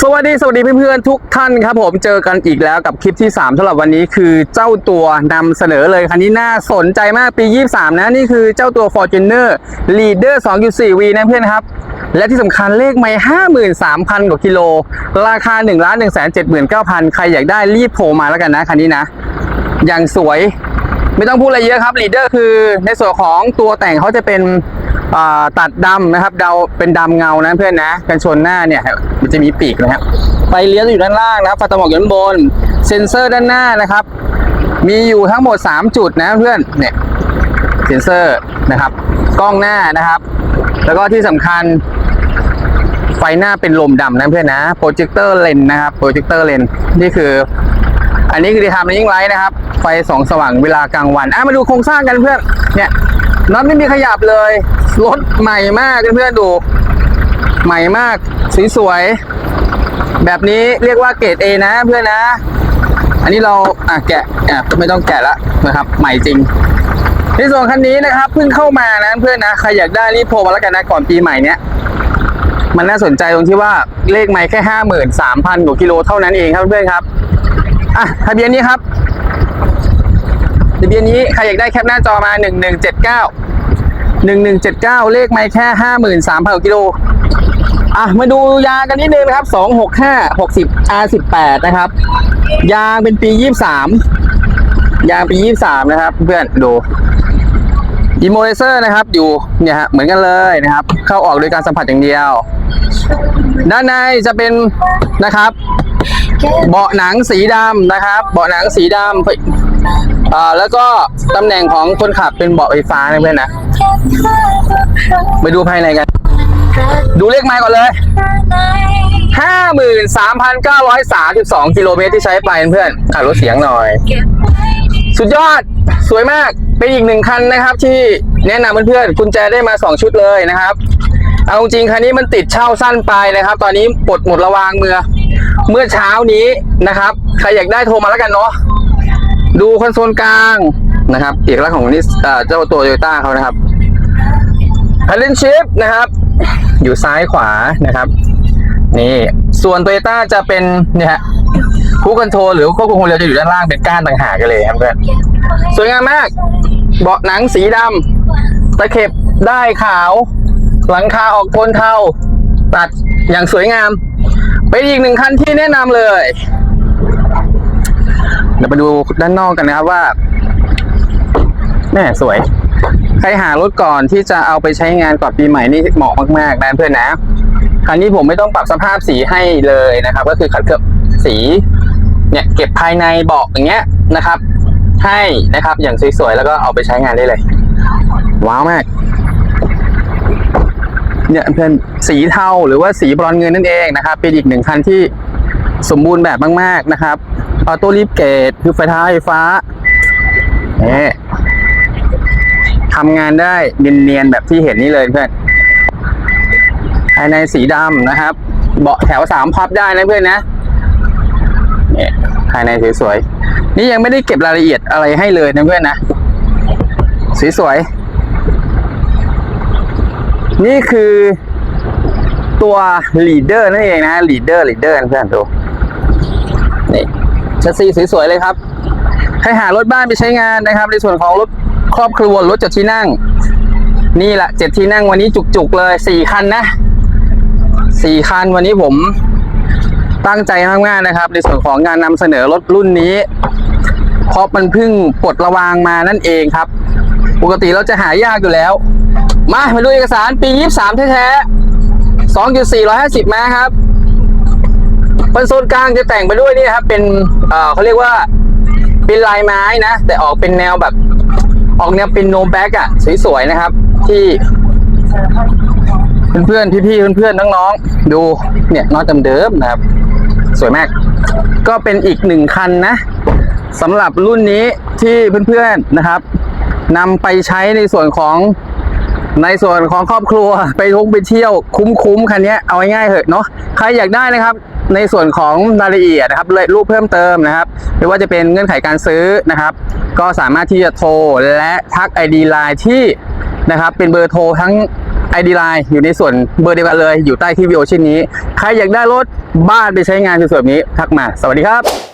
สวัสดีสวัสดีเพื่อนๆทุกท่านครับผมเจอกันอีกแล้วกับคลิปที่ 3สำหรับวันนี้คือเจ้าตัวนำเสนอเลยคันนี้น่าสนใจมากปี 23 นะ นี่คือเจ้าตัว Fortuner Leader 2.4V นะเพื่อนครับ และที่สำคัญเลขไม่53,000 กว่ากิโล ราคา 1 1 7 9 0 0 0 ใครอยากได้รีบโทรมาแล้วกันนะคันนี้นะ อย่างสวยไม่ต้องพูดอะไรเยอะครับลีดเดอร์คือในส่วนของตัวแต่งเขาจะเป็น ตัดดำนะครับเดาเป็นดำเงานะเพื่อนนะกันชนหน้าเนี่ยมันจะมีปีกนะครับไฟเลี้ยวอยู่ด้านล่างนะครับไฟตมอกอยู่ด้านบน เซ็นเซอร์ด้านหน้านะครับ มีอยู่ทั้งหมด 3 จุดนะเพื่อนเนี่ยเซ็นเซอร์นะครับ กล้องหน้านะครับ แล้วก็ที่สำคัญ ไฟหน้าเป็นลมดำนะเพื่อนนะโปรเจคเตอร์เลนนะครับโปรเจคเตอร์เลนนี่คือ อันนี้คือที่ทำในยิ่งไลท์นะครับ ไฟสองสว่างเวลากลางวันอะมาดูโครงสร้างกันเพื่อนเนี่ย น็อตไม่มีขยับเลย รถใหม่มากเพื่อนๆดู ใหม่มากสีสวยๆแบบนี้เรียกว่าเกรด A นะเพื่อนนะ อันนี้เราอะแกะอะไม่ต้องแกะละนะครับ ใหม่จริงในส่วนคันนี้นะครับเพิ่งเข้ามานะเพื่อนนะใครอยากได้รีบโทรมาแล้วกันนะก่อนปีใหม่เนี้ยมันน่าสนใจตรงที่ว่าเลขไม่แค่ห้าหมื่นสามพันกว่ากิโลเท่านั้นเองครับเพื่อนครับอะทะเบียนนี้ครับ ทะเบียนนี้ใครอยากได้แคปหน้าจอมาหนึ่งหนึ่งเจ็ดเก้าหนึ่งหนึ่งเจ็ดเก้าเลขไม่แค่ห้าหมื่นสามพันกิโลอะมาดูยางกันนิดนึงนะครับสองหกห้าหกสิบ R สิบแปดนะครับ ยางเป็นปียี่สามยางปียี่สามนะครับ เพื่อนดูอิโมเลเซอร์นะครับ อยู่เนี่ยฮะเหมือนกันเลยนะครับ เข้าออกโดยการสัมผัสอย่างเดียว ด้านในจะเป็นนะครับ เบาะหนังสีดำนะครับ เบาะหนังสีดำ อ่าแล้วก็ตำแหน่งของคนขับเป็นเบาะไฟฟ้านะเพื่อนนะไปดูภายในกัน ดูเลขไม้ก่อนเลย 53,932 กิโลเมตรที่ใช้ไปเพื่อนขับรถเสียงหน่อย สุดยอดสวยมากเป็นอีกหนึ่งคันนะครับ ที่แนะนำเพื่อนๆกุญแจได้มา 2 ชุดเลยนะครับเอาจริงคันนี้มันติดเช่าสั้นไปนะครับ ตอนนี้ปลดหมดระวางเมื่อเมื่อเช้านี้นะครับ ใครอยากได้โทรมาแล้วกันเนาะ ดูคอนโซลกลางนะครับเอกลักษณ์ของนิสเอ่เจ้าตัวโตโยต้าเขานะครับฮัลเลนชิพนะครับ อยู่ซ้ายขวานะครับ นี่ส่วนโตโยต้าจะเป็นเนี่ยฮะผู้คอนโทรลหรือควบคุมความเร็วจะอยู่ด้านล่างเป็นก้านต่างหากกันเลยครับเพื่อนสวยงามมาก เบาะหนังสีดำตะเข็บได้ขาว หลังคาออกโทนเทาตัดอย่างสวยงาม เป็นอีกหนึ่งคันที่แนะนำเลย ดี๋ยวไปดูด้านนอกกันนะครับว่าแม่สวย ใครหารถก่อนที่จะเอาไปใช้งานก่อนปีใหม่นี่เหมาะมากๆนะเพื่อนนะคันนี้ผมไม่ต้องปรับสภาพสีให้เลยนะครับ ก็คือขัดเคลือบสีเนี่ยเก็บภายในเบาะอย่างเงี้ยนะครับ ให้นะครับอย่างสวยๆแล้วก็เอาไปใช้งานได้เลย ว้าวมาก เนี่ยเพื่อนสีเทาหรือว่าสีบรอนเงินนั่นเองนะครับ เป็นอีกหนึ่งคันที่ สมบูรณ์แบบมาก ๆ นะครับออโต้ลิฟเกตคือไฟท้ายไฟฟ้าเนี่ยทำงานได้เนียนๆแบบที่เห็นนี่เลยเพื่อนภายในสีดำนะครับ เบาะแถวสามพับได้นะเพื่อนนะเนี่ยภายในสวยๆ นี่ยังไม่ได้เก็บรายละเอียดอะไรให้เลยนะเพื่อนนะสวยๆ นี่คือตัว leader นั่นเองนะ leader leader เพื่อนดู นี่ชัสซีสวยๆเลยครับ ให้หารถบ้านไปใช้งานนะครับ ในส่วนของรถครอบครัวรถจัดที่นั่ง นี่แหละเจ็ดที่นั่งวันนี้จุกๆเลยสี่คันนะสี่คันวันนี้ผมตั้งใจมากๆนะครับ ในส่วนของงานนำเสนอรถรุ่นนี้เพราะมันเพิ่งปลดระวางมานั่นเองครับ ปกติเราจะหายากอยู่แล้ว มามาดูเอกสารปี 23 แท้ๆ2.450ม้าครับ คอนโซลกลางจะแต่งไปด้วยนี่ครับเป็นเอ่อเขาเรียกว่าเป็นลายไม้นะ แต่ออกเป็นแนวแบบ ออกแนวเป็นโนแบ็กอะสวยๆนะครับ ที่เพื่อนๆพี่ๆเพื่อนๆน้องๆดูเนี่ยน็อตเดิมนะครับ สวยมาก ก็เป็นอีกหนึ่งคันนะสำหรับรุ่นนี้ที่เพื่อนๆนะครับนำไปใช้ในส่วนของในส่วนของครอบครัวไปท่องไปเที่ยวคุ้มๆคันนี้เอาง่ายๆเถอะเนาะใครอยากได้นะครับ ในส่วนของรายละเอียดนะครับรูปเพิ่มเติมนะครับไม่ว่าจะเป็นเงื่อนไขการซื้อนะครับ ก็สามารถที่จะโทรและทัก ID ไลน์ที่นะครับเป็นเบอร์โทรทั้ง ID ไลน์อยู่ในส่วนเบอร์เดียวกันเลยอยู่ใต้ที่วิดีโอชิ้นนี้ ใครอยากได้รถบ้านไปใช้งานสวยๆแบบนี้ทักมา สวัสดีครับ